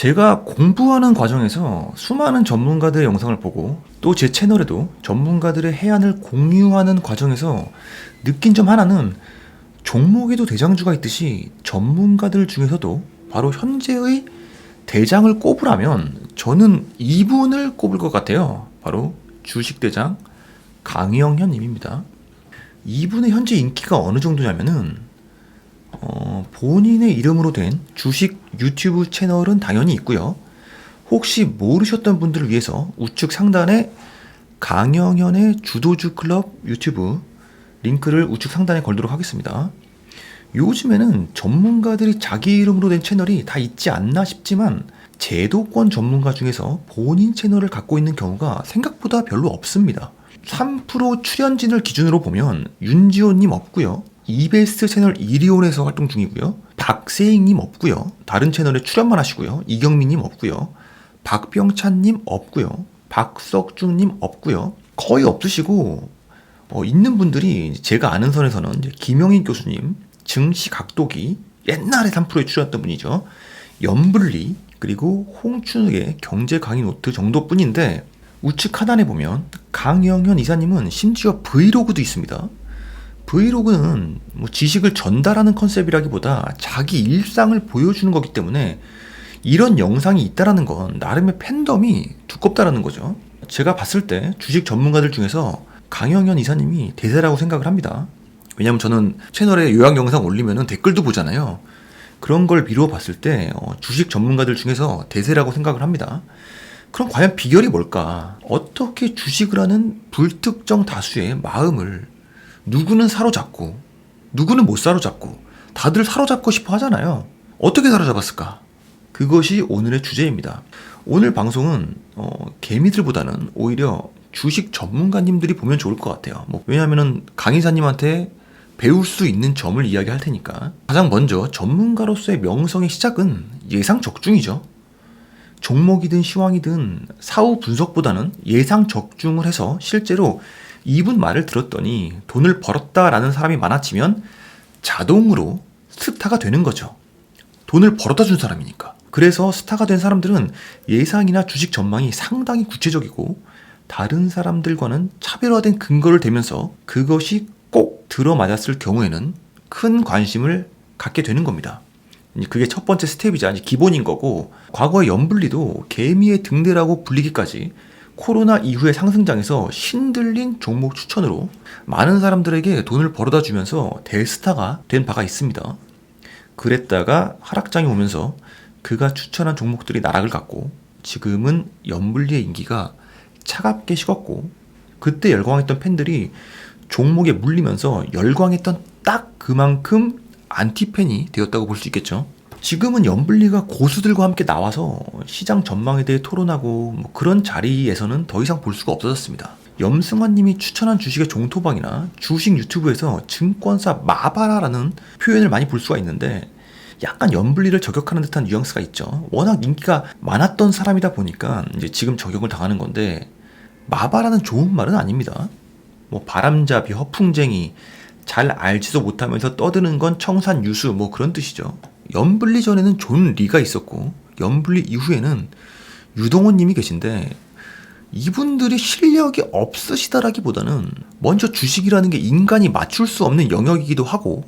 제가 공부하는 과정에서 수많은 전문가들의 영상을 보고 또 제 채널에도 전문가들의 해안을 공유하는 과정에서 느낀 점 하나는 종목에도 대장주가 있듯이 전문가들 중에서도 바로 현재의 대장을 꼽으라면 저는 이분을 꼽을 것 같아요. 바로 주식대장 강영현 님입니다. 이분의 현재 인기가 어느 정도냐면은 어, 본인의 이름으로 된 주식 유튜브 채널은 당연히 있고요. 혹시 모르셨던 분들을 위해서 우측 상단에 강영현의 주도주 클럽 유튜브 링크를 우측 상단에 걸도록 하겠습니다. 요즘에는 전문가들이 자기 이름으로 된 채널이 다 있지 않나 싶지만 제도권 전문가 중에서 본인 채널을 갖고 있는 경우가 생각보다 별로 없습니다. 3% 출연진을 기준으로 보면 윤지호님 없고요. 이베스트 채널 이리온에서 활동 중이고요. 박세익님 없고요. 다른 채널에 출연만 하시고요. 이경민님 없고요. 박병찬님 없고요. 박석준님 없고요. 거의 없으시고 어, 있는 분들이 제가 아는 선에서는 김영인 교수님, 증시 각도기 옛날에 3%에 출연했던 분이죠. 연블리 그리고 홍춘욱의 경제 강의 노트 정도뿐인데 우측 하단에 보면 강영현 이사님은 심지어 브이로그도 있습니다. 브이로그는 뭐 지식을 전달하는 컨셉이라기보다 자기 일상을 보여주는 거기 때문에 이런 영상이 있다라는 건 나름의 팬덤이 두껍다라는 거죠. 제가 봤을 때 주식 전문가들 중에서 강영현 이사님이 대세라고 생각을 합니다. 왜냐면 저는 채널에 요약 영상 올리면 댓글도 보잖아요. 그런 걸 미루어 봤을 때 어, 주식 전문가들 중에서 대세라고 생각을 합니다. 그럼 과연 비결이 뭘까? 어떻게 주식을 하는 불특정 다수의 마음을 누구는 사로잡고 누구는 못 사로잡고 다들 사로잡고 싶어 하잖아요. 어떻게 사로잡았을까? 그것이 오늘의 주제입니다. 오늘 방송은 어, 개미들보다는 오히려 주식 전문가님들이 보면 좋을 것 같아요. 뭐, 왜냐하면 강의사님한테 배울 수 있는 점을 이야기할 테니까 가장 먼저 전문가로서의 명성의 시작은 예상 적중이죠. 종목이든 시황이든 사후 분석보다는 예상 적중을 해서 실제로 이분 말을 들었더니 돈을 벌었다라는 사람이 많아지면 자동으로 스타가 되는 거죠. 돈을 벌어다 준 사람이니까. 그래서 스타가 된 사람들은 예상이나 주식 전망이 상당히 구체적이고 다른 사람들과는 차별화된 근거를 대면서 그것이 꼭 들어맞았을 경우에는 큰 관심을 갖게 되는 겁니다. 그게 첫 번째 스텝이자 기본인 거고 과거의 연불리도 개미의 등대라고 불리기까지 코로나 이후의 상승장에서 신들린 종목 추천으로 많은 사람들에게 돈을 벌어다 주면서 대스타가 된 바가 있습니다. 그랬다가 하락장이 오면서 그가 추천한 종목들이 나락을 갔고 지금은 연불리의 인기가 차갑게 식었고 그때 열광했던 팬들이 종목에 물리면서 열광했던 딱 그만큼 안티팬이 되었다고 볼 수 있겠죠. 지금은 연블리가 고수들과 함께 나와서 시장 전망에 대해 토론하고 뭐 그런 자리에서는 더 이상 볼 수가 없어졌습니다. 염승환 님이 추천한 주식의 종토방이나 주식 유튜브에서 증권사 마바라라는 표현을 많이 볼 수가 있는데 약간 연블리를 저격하는 듯한 뉘앙스가 있죠. 워낙 인기가 많았던 사람이다 보니까 이제 지금 저격을 당하는 건데 마바라는 좋은 말은 아닙니다. 뭐 바람잡이, 허풍쟁이, 잘 알지도 못하면서 떠드는 건 청산 유수 뭐 그런 뜻이죠. 연블리 전에는 존 리가 있었고 연블리 이후에는 유동원 님이 계신데 이분들이 실력이 없으시다라기보다는 먼저 주식이라는 게 인간이 맞출 수 없는 영역이기도 하고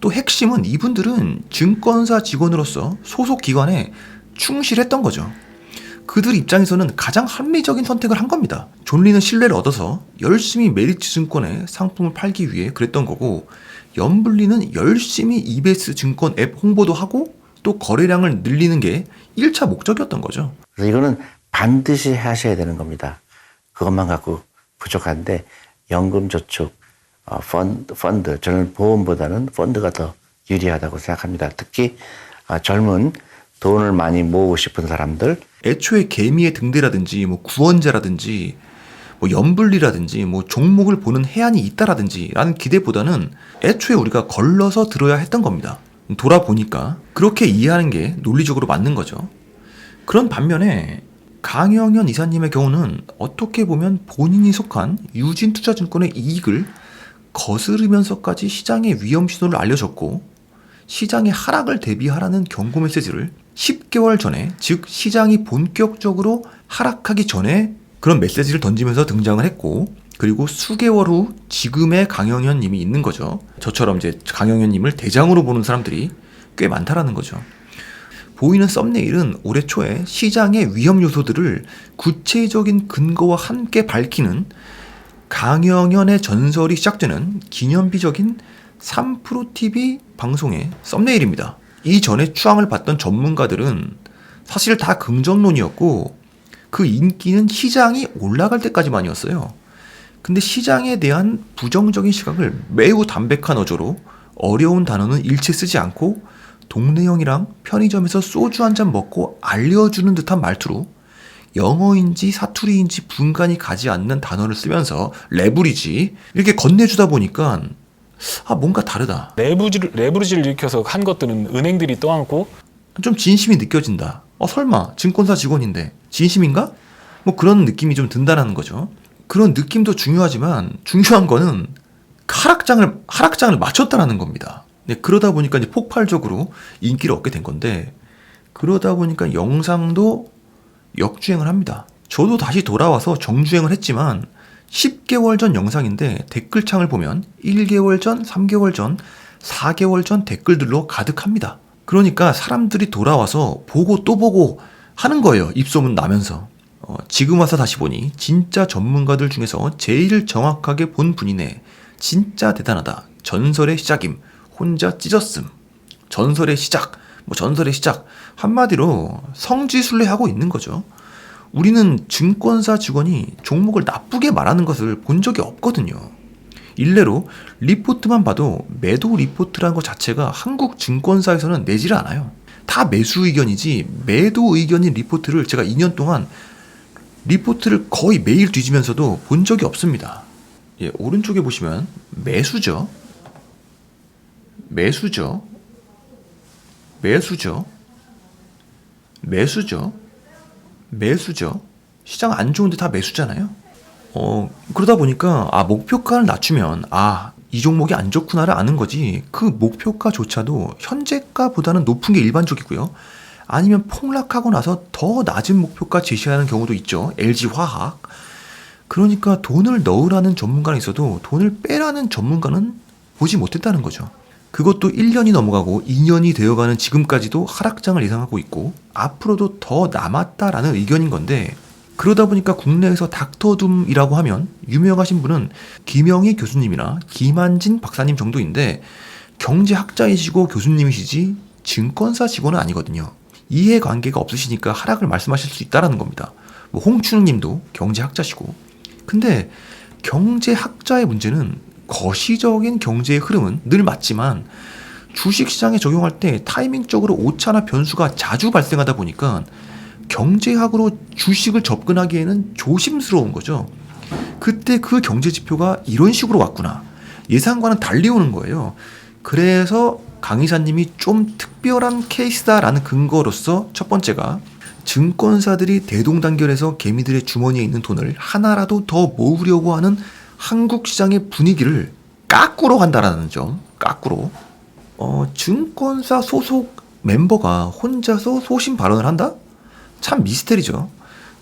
또 핵심은 이분들은 증권사 직원으로서 소속 기관에 충실했던 거죠. 그들 입장에서는 가장 합리적인 선택을 한 겁니다. 존리는 신뢰를 얻어서 열심히 메리츠 증권에 상품을 팔기 위해 그랬던 거고 연블리는 열심히 EBS 증권 앱 홍보도 하고 또 거래량을 늘리는 게 1차 목적이었던 거죠. 그래서 이거는 반드시 하셔야 되는 겁니다. 그것만 갖고 부족한데 연금 저축 어, 펀드, 펀드 저는 보험보다는 펀드가 더 유리하다고 생각합니다. 특히 아, 젊은 돈을 많이 모으고 싶은 사람들 애초에 개미의 등대라든지 뭐 구원자라든지 뭐 연불리라든지 뭐 종목을 보는 해안이 있다라든지 라는 기대보다는 애초에 우리가 걸러서 들어야 했던 겁니다. 돌아보니까 그렇게 이해하는 게 논리적으로 맞는 거죠. 그런 반면에 강영현 이사님의 경우는 어떻게 보면 본인이 속한 유진투자증권의 이익을 거스르면서까지 시장의 위험 신호를 알려줬고 시장의 하락을 대비하라는 경고 메시지를 10개월 전에, 즉 시장이 본격적으로 하락하기 전에 그런 메시지를 던지면서 등장을 했고, 그리고 수개월 후 지금의 강영현 님이 있는 거죠. 저처럼 이제 강영현 님을 대장으로 보는 사람들이 꽤 많다라는 거죠. 보이는 썸네일은 올해 초에 시장의 위험 요소들을 구체적인 근거와 함께 밝히는 강영현의 전설이 시작되는 기념비적인 3프로TV 방송의 썸네일입니다. 이전에 추앙을 받던 전문가들은 사실 다 긍정론이었고 그 인기는 시장이 올라갈 때까지만이었어요. 근데 시장에 대한 부정적인 시각을 매우 담백한 어조로 어려운 단어는 일체 쓰지 않고 동네 형이랑 편의점에서 소주 한 잔 먹고 알려주는 듯한 말투로 영어인지 사투리인지 분간이 가지 않는 단어를 쓰면서 레브리지 이렇게 건네주다 보니까 아 뭔가 다르다 레브리지를, 레브리지를 일으켜서 한 것들은 은행들이 떠안고 좀 진심이 느껴진다 어 설마 증권사 직원인데 진심인가? 뭐 그런 느낌이 좀 든다라는 거죠 그런 느낌도 중요하지만 중요한 거는 하락장을 하락장을 맞췄다라는 겁니다 네, 그러다 보니까 이제 폭발적으로 인기를 얻게 된 건데 그러다 보니까 영상도 역주행을 합니다. 저도 다시 돌아와서 정주행을 했지만 10개월 전 영상인데 댓글창을 보면 1개월 전, 3개월 전, 4개월 전 댓글들로 가득합니다. 그러니까 사람들이 돌아와서 보고 또 보고 하는 거예요. 입소문 나면서. 어, 지금 와서 다시 보니 진짜 전문가들 중에서 제일 정확하게 본 분이네. 진짜 대단하다. 전설의 시작임. 혼자 찢었음. 전설의 시작. 뭐 전설의 시작. 한마디로 성지순례하고 있는 거죠. 우리는 증권사 직원이 종목을 나쁘게 말하는 것을 본 적이 없거든요. 일례로 리포트만 봐도 매도 리포트라는 것 자체가 한국 증권사에서는 내지를 않아요. 다 매수 의견이지 매도 의견인 리포트를 제가 2년 동안 리포트를 거의 매일 뒤지면서도 본 적이 없습니다. 예, 오른쪽에 보시면 매수죠. 매수죠. 매수죠. 매수죠. 매수죠. 시장 안 좋은데 다 매수잖아요. 어, 그러다 보니까, 아, 목표가를 낮추면, 아, 이 종목이 안 좋구나를 아는 거지, 그 목표가조차도 현재가보다는 높은 게 일반적이고요. 아니면 폭락하고 나서 더 낮은 목표가 제시하는 경우도 있죠. LG화학. 그러니까 돈을 넣으라는 전문가는 있어도 돈을 빼라는 전문가는 보지 못했다는 거죠. 그것도 1년이 넘어가고 2년이 되어가는 지금까지도 하락장을 예상하고 있고 앞으로도 더 남았다라는 의견인 건데 그러다 보니까 국내에서 닥터둠이라고 하면 유명하신 분은 김영희 교수님이나 김한진 박사님 정도인데 경제학자이시고 교수님이시지 증권사 직원은 아니거든요. 이해관계가 없으시니까 하락을 말씀하실 수 있다라는 겁니다. 뭐 홍춘우님도 경제학자시고 근데 경제학자의 문제는 거시적인 경제의 흐름은 늘 맞지만 주식시장에 적용할 때 타이밍적으로 오차나 변수가 자주 발생하다 보니까 경제학으로 주식을 접근하기에는 조심스러운 거죠. 그때 그 경제 지표가 이런 식으로 왔구나. 예상과는 달리 오는 거예요. 그래서 강 이사님이 좀 특별한 케이스다라는 근거로서 첫 번째가 증권사들이 대동단결해서 개미들의 주머니에 있는 돈을 하나라도 더 모으려고 하는 한국 시장의 분위기를 까꾸로 한다라는 점, 까꾸로. 어, 증권사 소속 멤버가 혼자서 소신 발언을 한다? 참 미스테리죠.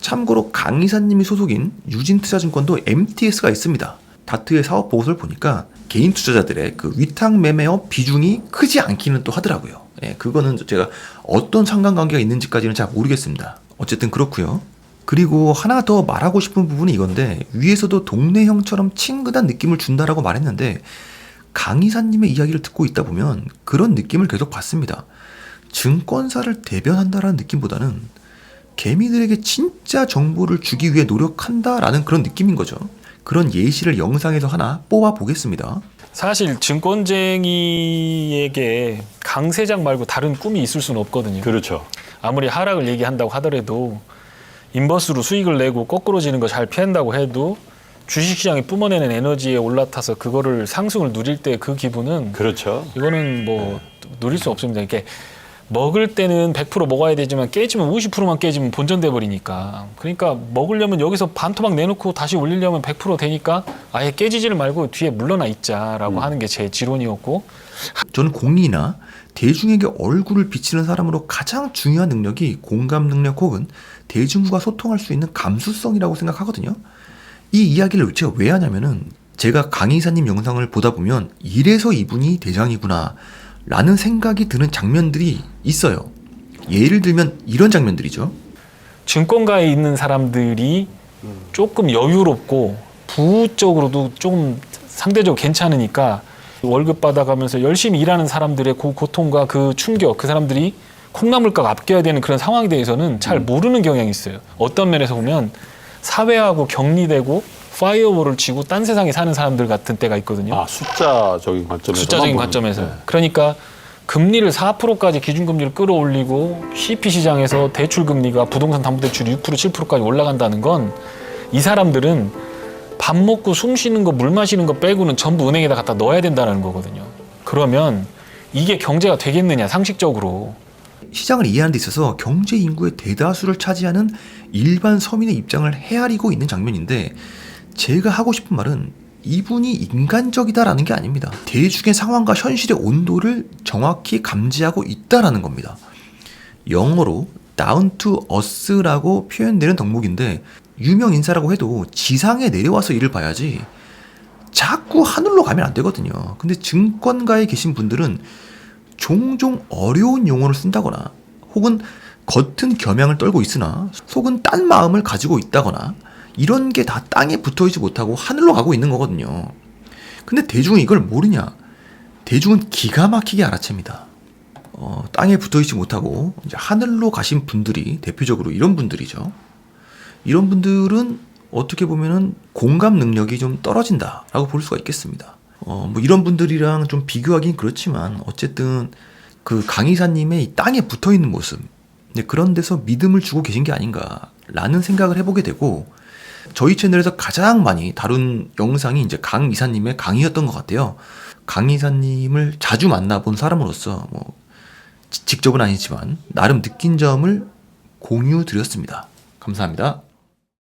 참고로 강 이사님이 소속인 유진투자증권도 MTS가 있습니다. 다트의 사업 보고서를 보니까 개인 투자자들의 그 위탁 매매업 비중이 크지 않기는 또 하더라고요. 예, 그거는 제가 어떤 상관관계가 있는지까지는 잘 모르겠습니다. 어쨌든 그렇고요. 그리고 하나 더 말하고 싶은 부분이 이건데 위에서도 동네 형처럼 친근한 느낌을 준다라고 말했는데 강 이사님의 이야기를 듣고 있다 보면 그런 느낌을 계속 받습니다. 증권사를 대변한다라는 느낌보다는 개미들에게 진짜 정보를 주기 위해 노력한다라는 그런 느낌인 거죠. 그런 예시를 영상에서 하나 뽑아 보겠습니다. 사실 증권쟁이에게 강세장 말고 다른 꿈이 있을 수는 없거든요. 그렇죠. 아무리 하락을 얘기한다고 하더라도 인버스로 수익을 내고 거꾸로 지는 거 잘 피한다고 해도 주식시장이 뿜어내는 에너지에 올라타서 그거를 상승을 누릴 때 그 기분은 그렇죠. 이거는 뭐 누릴 수 없습니다. 이렇게 먹을 때는 100% 먹어야 되지만 깨지면 50%만 깨지면 본전돼 버리니까. 그러니까 먹으려면 여기서 반 토막 내놓고 다시 올리려면 100% 되니까 아예 깨지지를 말고 뒤에 물러나 있자라고 하는 게 제 지론이었고 저는 공이나 대중에게 얼굴을 비치는 사람으로 가장 중요한 능력이 공감 능력 혹은 대중과 소통할 수 있는 감수성이라고 생각하거든요. 이 이야기를 제가 왜 하냐면은 제가 강 이사님 영상을 보다 보면 이래서 이분이 대장이구나 라는 생각이 드는 장면들이 있어요. 예를 들면 이런 장면들이죠. 증권가에 있는 사람들이 조금 여유롭고 부적으로도 조금 상대적으로 괜찮으니까 월급 받아가면서 열심히 일하는 사람들의 그 고통과 그 충격, 그 사람들이 콩나물값 아껴야 되는 그런 상황에 대해서는 잘 모르는 경향이 있어요. 어떤 면에서 보면 사회하고 격리되고 파이어볼을 치고 딴 세상에 사는 사람들 같은 때가 있거든요. 아 숫자적인 관점에서 숫자적인 관점에서. 그러니까 금리를 4%까지 기준금리를 끌어올리고 CP 시장에서 대출 금리가 부동산 담보대출이 6% 7%까지 올라간다는 건 이 사람들은 밥 먹고 숨 쉬는 거 물 마시는 거 빼고는 전부 은행에다 갖다 넣어야 된다는 거거든요. 그러면 이게 경제가 되겠느냐 상식적으로 시장을 이해하는 데 있어서 경제 인구의 대다수를 차지하는 일반 서민의 입장을 헤아리고 있는 장면인데 제가 하고 싶은 말은 이분이 인간적이다라는 게 아닙니다. 대중의 상황과 현실의 온도를 정확히 감지하고 있다라는 겁니다. 영어로 down to earth라고 표현되는 덕목인데 유명 인사라고 해도 지상에 내려와서 일을 봐야지 자꾸 하늘로 가면 안 되거든요. 근데 증권가에 계신 분들은 종종 어려운 용어를 쓴다거나 혹은 겉은 겸양을 떨고 있으나 속은 딴 마음을 가지고 있다거나 이런 게 다 땅에 붙어 있지 못하고 하늘로 가고 있는 거거든요. 근데 대중은 이걸 모르냐? 대중은 기가 막히게 알아챕니다. 어, 땅에 붙어 있지 못하고 하늘로 가신 분들이 대표적으로 이런 분들이죠. 이런 분들은 어떻게 보면은 공감 능력이 좀 떨어진다라고 볼 수가 있겠습니다. 어, 뭐 이런 분들이랑 좀 비교하긴 그렇지만 어쨌든 그 강의사님의 이 땅에 붙어 있는 모습 네, 그런 데서 믿음을 주고 계신 게 아닌가라는 생각을 해보게 되고 저희 채널에서 가장 많이 다룬 영상이 이제 강 이사님의 강의였던 것 같아요. 강 이사님을 자주 만나본 사람으로서 뭐 지- 직접은 아니지만 나름 느낀 점을 공유 드렸습니다. 감사합니다.